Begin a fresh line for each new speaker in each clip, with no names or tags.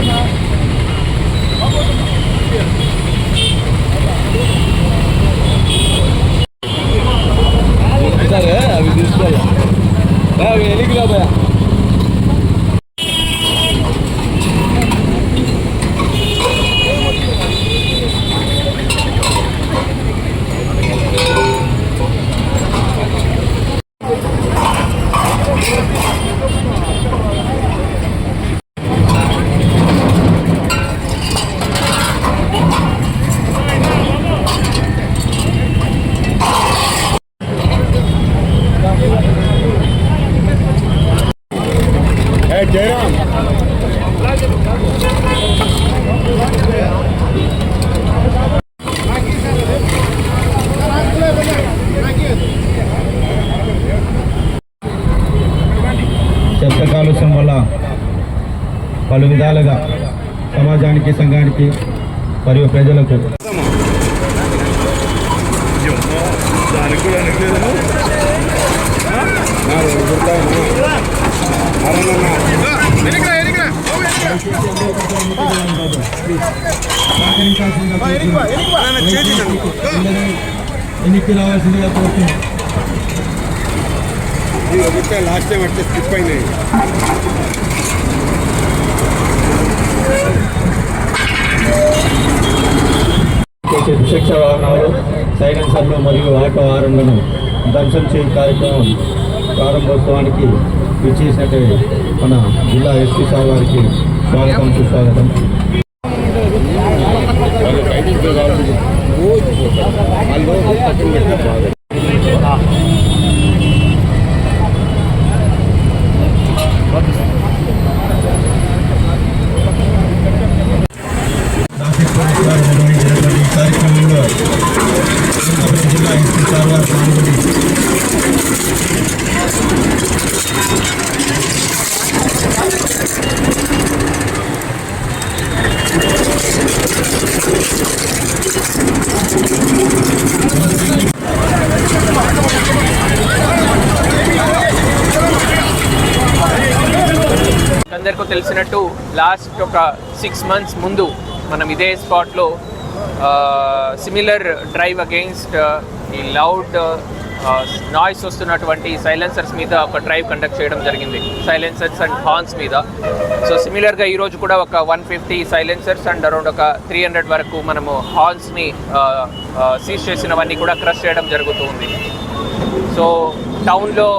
Bye-bye. Jayaram
చెత్త కాలుష్యం వల్ల పలు విధాలుగా సమాజానికి సంఘానికి మరియు ప్రజలకు
దానికి కూడా అనట్లేదను
ఎన్నికలు రావాల్సిందిగా కోరుతున్నాం
లాస్ట్ టైం అట్లా స్కిప్ అయినాయి
చేసే ద్విచక్ర వాహనాలు సైలెన్సర్లు మరియు ఆటో హారన్లను ధ్వంసం చేయ కార్యక్రమం ప్రారంభోత్సవానికి విచ్చేసినట్టు మన జిల్లా ఎస్పీ సార్ వారికి స్వాగతం సుస్వాగతం
వాళ్ళు పక్కన పెట్టారు బాగా
ట్రాఫిక్ పోలీస్ వారు నిర్వహించినటువంటి ఈ కార్యక్రమంలో అనంతపురం జిల్లా ఎస్పీ సార్ వారు పాల్గొని
అందరికీ తెలిసినట్టు లాస్ట్ ఒక సిక్స్ మంత్స్ ముందు మనం ఇదే స్పాట్లో సిమిలర్ డ్రైవ్ అగెయిన్స్ట్ ఈ లౌడ్ నాయిస్ వస్తున్నటువంటి సైలెన్సర్స్ మీద ఒక డ్రైవ్ కండక్ట్ చేయడం జరిగింది. సైలెన్సర్స్ అండ్ హార్న్స్ మీద. సో సిమిలర్గా ఈరోజు కూడా ఒక one fifty silencers and around ఒక త్రీ హండ్రెడ్ వరకు మనము హార్న్స్ని సీజ్ చేసినవన్నీ కూడా క్రష్ చేయడం జరుగుతుంది సో టౌన్లో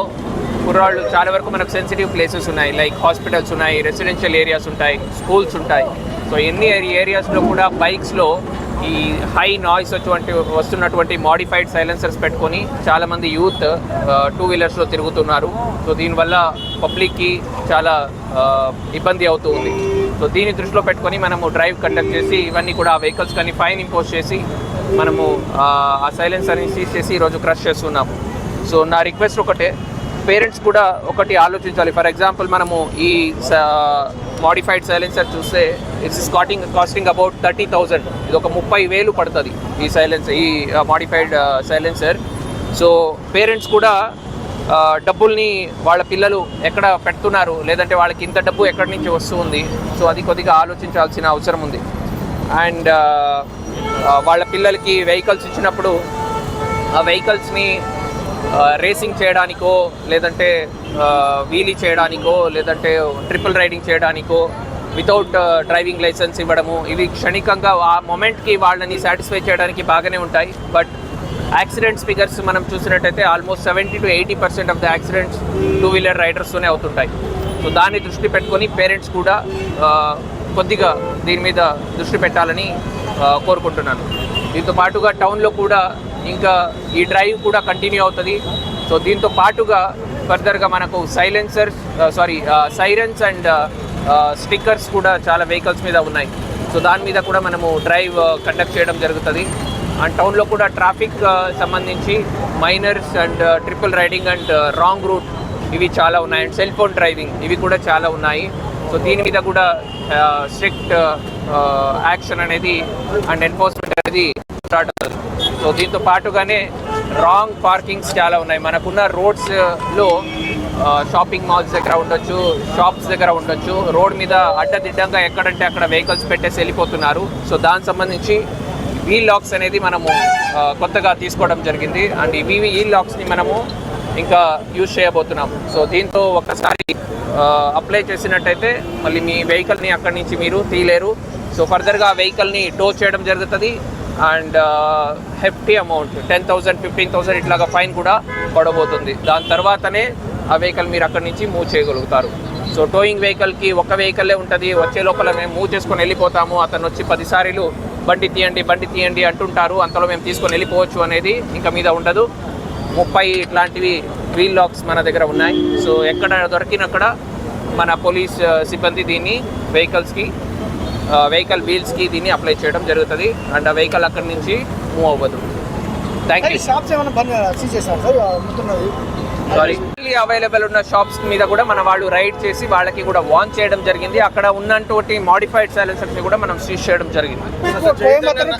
కుర్రాళ్ళు చాలా వరకు మనకు సెన్సిటివ్ ప్లేసెస్ ఉన్నాయి. లైక్ హాస్పిటల్స్ ఉన్నాయి రెసిడెన్షియల్ ఏరియాస్ ఉంటాయి స్కూల్స్ ఉంటాయి. సో ఎన్ని ఏరియాస్లో కూడా బైక్స్లో ఈ హై నాయిస్ వచ్చేటువంటి వస్తున్నటువంటి మాడిఫైడ్ సైలెన్సర్స్ పెట్టుకొని చాలామంది యూత్ టూ వీలర్స్లో తిరుగుతున్నారు. సో దీనివల్ల పబ్లిక్కి చాలా ఇబ్బంది అవుతూ ఉంది. సో దీన్ని దృష్టిలో పెట్టుకొని మనము డ్రైవ్ కండక్ట్ చేసి ఇవన్నీ కూడా ఆ వెహికల్స్ కానీ ఫైన్ ఇంపోజ్ చేసి మనము ఆ, ఆ సైలెన్సర్ని సీజ్ చేసి ఈరోజు క్రష్ చేస్తున్నాము. సో నా రిక్వెస్ట్ ఒకటే పేరెంట్స్ కూడా ఒకటి ఆలోచించాలి. ఫర్ ఎగ్జాంపుల్ మనము ఈ మాడిఫైడ్ సైలెన్సర్ చూస్తే it's costing costing about thirty thousand ఇది ఒక ముప్పై వేలు పడుతుంది ఈ సైలెన్స్ ఈ మాడిఫైడ్ సైలెన్సర్ సో పేరెంట్స్ కూడా డబ్బుల్ని వాళ్ళ పిల్లలు ఎక్కడ పెడుతున్నారు? లేదంటే వాళ్ళకి ఇంత డబ్బు ఎక్కడి నుంచి వస్తుంది? సో అది కొద్దిగా ఆలోచించాల్సిన అవసరం ఉంది. అండ్ వాళ్ళ పిల్లలకి వెహికల్స్ ఇచ్చినప్పుడు ఆ వెహికల్స్ని రేసింగ్ చేయడానికో లేదంటే వీలీ చేయడానికో లేదంటే ట్రిపుల్ రైడింగ్ చేయడానికో వితౌట్ డ్రైవింగ్ లైసెన్స్ ఇవ్వడము ఇవి క్షణికంగా ఆ మొమెంట్కి వాళ్ళని సాటిస్ఫై చేయడానికి బాగానే ఉంటాయి. బట్ యాక్సిడెంట్స్ ఫిగర్స్ మనం చూసినట్టయితే almost seventy to eighty percent of the accidents two wheeler రైడర్స్తోనే అవుతుంటాయి. సో దాన్ని దృష్టి పెట్టుకొని పేరెంట్స్ కూడా కొద్దిగా దీని మీద దృష్టి పెట్టాలని కోరుకుంటున్నాను. దీంతో పాటుగా టౌన్లో కూడా ఇంకా ఈ డ్రైవ్ కూడా కంటిన్యూ అవుతుంది. సో దీంతో పాటుగా ఫర్దర్గా మనకు silencers sorry sirens and stickers కూడా చాలా వెహికల్స్ మీద ఉన్నాయి. సో దాని మీద కూడా మనము డ్రైవ్ కండక్ట్ uh, చేయడం జరుగుతుంది. అండ్ టౌన్లో కూడా ట్రాఫిక్ uh, సంబంధించి minors and triple riding and wrong route ఇవి చాలా ఉన్నాయి. అండ్ సెల్ ఫోన్ డ్రైవింగ్ ఇవి కూడా చాలా ఉన్నాయి. సో దీని మీద కూడా uh, స్ట్రిక్ట్ యాక్షన్ అనేది అండ్ ఎన్ఫోర్స్మెంట్ అనేది స్టార్ట్ అవుతుంది సో దీంతో పాటుగానే రాంగ్ పార్కింగ్స్ చాలా ఉన్నాయి. మనకున్న రోడ్స్లో షాపింగ్ మాల్స్ దగ్గర ఉండొచ్చు షాప్స్ దగ్గర ఉండొచ్చు. రోడ్ మీద అడ్డదిడ్డంగా ఎక్కడంటే అక్కడ వెహికల్స్ పెట్టేసి వెళ్ళిపోతున్నారు. సో దానికి సంబంధించి వీల్ లాక్స్ అనేది మనము uh, కొత్తగా తీసుకోవడం జరిగింది. అండ్ ఇవి వీల్ లాక్స్ని మనము ఇంకా యూజ్ చేయబోతున్నాము. సో దీంతో ఒకసారి uh, అప్లై చేసినట్టయితే మళ్ళీ మీ వెహికల్ని అక్కడి నుంచి మీరు తీయలేరు. సో ఫర్దర్గా ఆ వెహికల్ని టో చేయడం జరుగుతుంది. And hefty amount ten thousand fifteen thousand ఇట్లాగా ఫైన్ కూడా పడబోతుంది. దాని తర్వాతనే ఆ వెహికల్ మీరు అక్కడి నుంచి మూవ్ చేయగలుగుతారు. సో టోయింగ్ వెహికల్కి ఒక వెహికలే ఉంటుంది వచ్చే లోపల మేము మూవ్ చేసుకొని వెళ్ళిపోతాము అతను వచ్చి పదిసార్లు బండి తీయండి బండి తీయండి అంటుంటారు అంతలో మేము తీసుకొని వెళ్ళిపోవచ్చు అనేది ఇంకా మీద ఉండదు. ముప్పై ఇట్లాంటివి వీల్ లాక్స్ మన దగ్గర ఉన్నాయి. సో ఎక్కడ దొరికినక్కడ మన పోలీస్ సిబ్బంది దీన్ని వెహికల్స్కి వెహికల్ వీల్స్కి దీన్ని అప్లై చేయడం జరుగుతుంది. అండ్ ఆ వెహికల్ అక్కడి నుంచి మూవ్ అవ్వదు. థ్యాంక్ యూ
షాప్స్ ఏమైనా బంద్ చేశారు సార్? అమ్ముతున్నది
సారీ అవైలబుల్ ఉన్న షాప్స్ మీద కూడా మన వాళ్ళు రైడ్ చేసి వాళ్ళకి కూడా వాన్ చేయడం జరిగింది. అక్కడ ఉన్నటువంటి మాడిఫైడ్ సైలెన్సర్స్ని కూడా మనం సీజ్ చేయడం జరిగింది.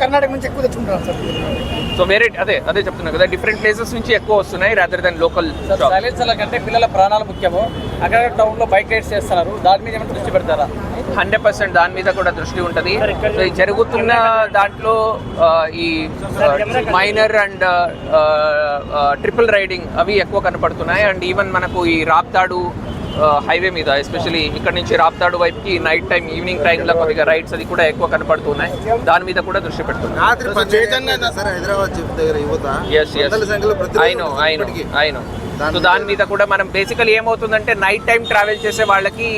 కర్ణాటక నుంచి ఎక్కువ తెచ్చుకుంటారు సార్.
సో వేరే అదే అదే చెప్తున్నా కదా. డిఫరెంట్ ప్లేసెస్ నుంచి ఎక్కువ వస్తున్నాయి రాదర్ దెన్ లోకల్
సైలెన్సర్ల కంటే పిల్లల ప్రాణాలు ముఖ్యము. అక్కడ టౌన్లో బైక్ రైడ్స్ చేస్తున్నారు. దాని మీద ఏమైనా దృష్టి పెడతారా?
హండ్రెడ్ పర్సెంట్ దాని మీద కూడా దృష్టి ఉంటుంది. సో ఈ జరుగుతున్న దాంట్లో ఈ మైనర్ అండ్ ట్రిపుల్ రైడింగ్ అవి ఎక్కువ కనపడుతున్నాయి. అండ్ ఈవెన్ మనకు ఈ రాప్తాడు హైవే మీద ఎస్పెషలీ ఇక్కడ నుంచి రాప్తాడు వైపుకి నైట్ టైం ఈవినింగ్ టైంలో కొద్దిగా రైడ్స్ అది కూడా ఎక్కువ కనపడుతున్నాయి. దాని మీద కూడా దృష్టి పెడుతున్నాయి సో దాని మీద కూడా మనం బేసికలీ ఏమవుతుందంటే నైట్ టైం ట్రావెల్ చేసే వాళ్ళకి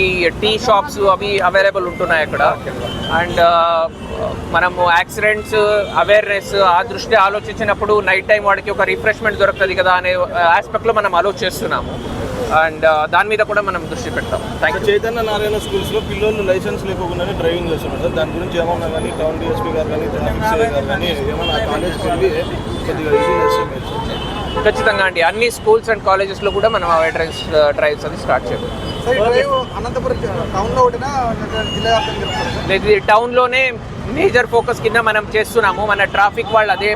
ఈ టీ షాప్స్ అవి అవైలబుల్ ఉంటున్నాయి అక్కడ. అండ్ మనము యాక్సిడెంట్స్ అవేర్నెస్ ఆ దృష్టి ఆలోచించినప్పుడు నైట్ టైం వాడికి ఒక రిఫ్రెష్మెంట్ దొరుకుతుంది కదా అనే ఆస్పెక్ట్లో మనం ఆలోచిస్తున్నాము అండ్ దాని మీద కూడా మనం దృష్టి పెడతాం. థ్యాంక్ యూ
చైతన్య నారాయణ స్కూల్స్లో పిల్లలు లైసెన్స్ లేకుండానే డ్రైవింగ్ చేస్తున్నారు సార్. దాని గురించి ఏమన్నా కానీ టౌన్ డిఎస్పీ గారు కానీ కానీ ఏమన్నా కాలేజ్కి వెళ్ళి కొద్దిగా ఇష్యూ చేస్తే
ఖచ్చితంగా అండి. అన్ని స్కూల్స్ అండ్ కాలేజెస్లో కూడా మనం అవేర్నెస్ డ్రైవ్స్ అది స్టార్ట్ చేయాలి లేదు ఇది టౌన్లోనే మేజర్ ఫోకస్ కింద మనం చేస్తున్నాము. మన ట్రాఫిక్ వాళ్ళు అదే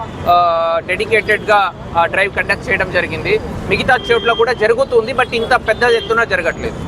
డెడికేటెడ్గా డ్రైవ్ కండక్ట్ చేయడం జరిగింది. మిగతా చోట్ల కూడా జరుగుతుంది బట్ ఇంత పెద్ద ఎత్తున జరగట్లేదు.